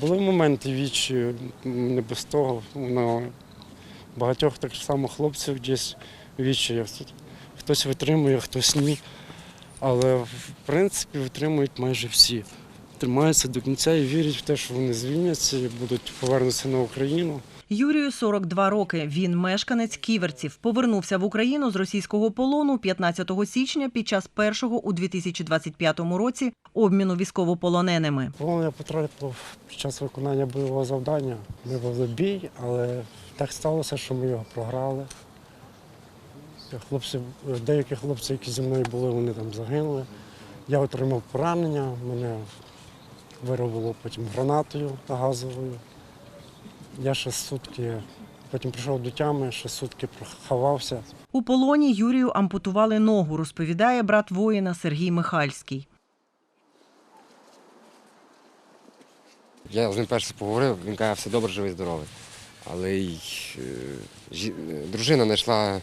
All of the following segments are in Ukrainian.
Були моменти вічі, не без того. На багатьох так само хлопців десь вічі. Хтось витримує, хтось ні. Але в принципі витримують майже всі. Тримаються до кінця і вірять в те, що вони звільняться і будуть повернутися на Україну. Юрію 42 роки. Він мешканець ківерців. Повернувся в Україну з російського полону 15 січня під час першого у 2025 році обміну військовополоненими. Полон я потрапив під час виконання бойового завдання. Ми вели бій, але так сталося, що ми його програли. Хлопці, деякі хлопці, які зі мною були, вони там загинули. Я отримав поранення, мене виробило потім гранатою газовою. Я ще сутки, потім прийшов до тями, ще сутки проховався. У полоні Юрію ампутували ногу, розповідає брат воїна Сергій Михальський. Я з ним перше поговорив, він каже, все добре, живий, здоровий. Але й е, жі- дружина знайшла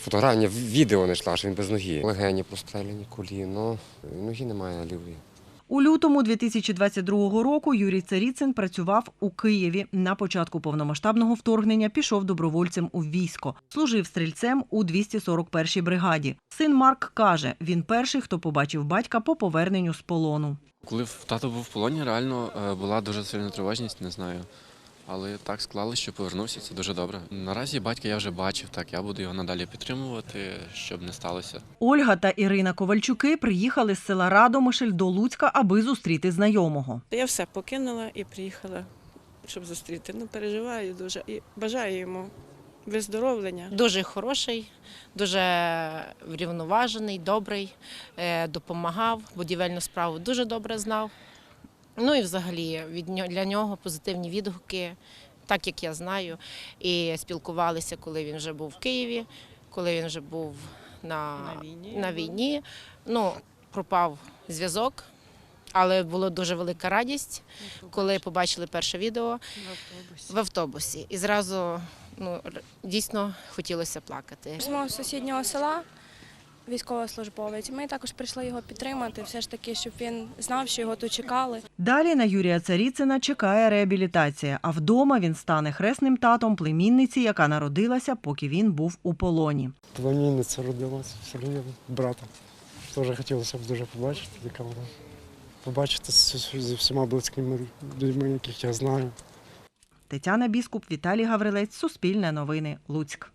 фотографію, відео знайшла, що він без ноги. Легені прострелені, коліно, ноги немає лівої. У лютому 2022 року Юрій Царіцин працював у Києві. На початку повномасштабного вторгнення пішов добровольцем у військо. Служив стрільцем у 241-й бригаді. Син Марк каже, він перший, хто побачив батька по поверненню з полону. Коли тато був в полоні, реально е, була дуже сильна тривожність, не знаю. Але так склалося, що повернувся, це дуже добре. Наразі батька я вже бачив, так я буду його надалі підтримувати, щоб не сталося. Ольга та Ірина Ковальчуки приїхали з села Радомишль до Луцька, аби зустріти знайомого. Я все покинула і приїхала, щоб зустріти. Ну, переживаю дуже і бажаю йому виздоровлення. Дуже хороший, дуже врівноважений, добрий, е, допомагав, будівельну справу дуже добре знав. Ну і взагалі від нього для нього позитивні відгуки, так як я знаю. І спілкувалися, коли він вже був в Києві, коли він вже був на, На війні. на війні. Ну, пропав зв'язок, але була дуже велика радість, коли побачили перше відео в автобусі. в автобусі. І зразу ну, дійсно хотілося плакати. З мого сусіднього села військовослужбовець. Ми також прийшли його підтримати, все ж таки, щоб він знав, що його тут чекали. Далі на Юрія Царіцина чекає реабілітація, а вдома він стане хресним татом племінниці, яка народилася, поки він був у полоні. Племінниця родилася брата. Теж хотілося б дуже побачити, яка вона. Побачити з- зі всіма близькими людьми, яких я знаю. Тетяна Біскуп, Віталій Гаврилець, Суспільне новини, Луцьк.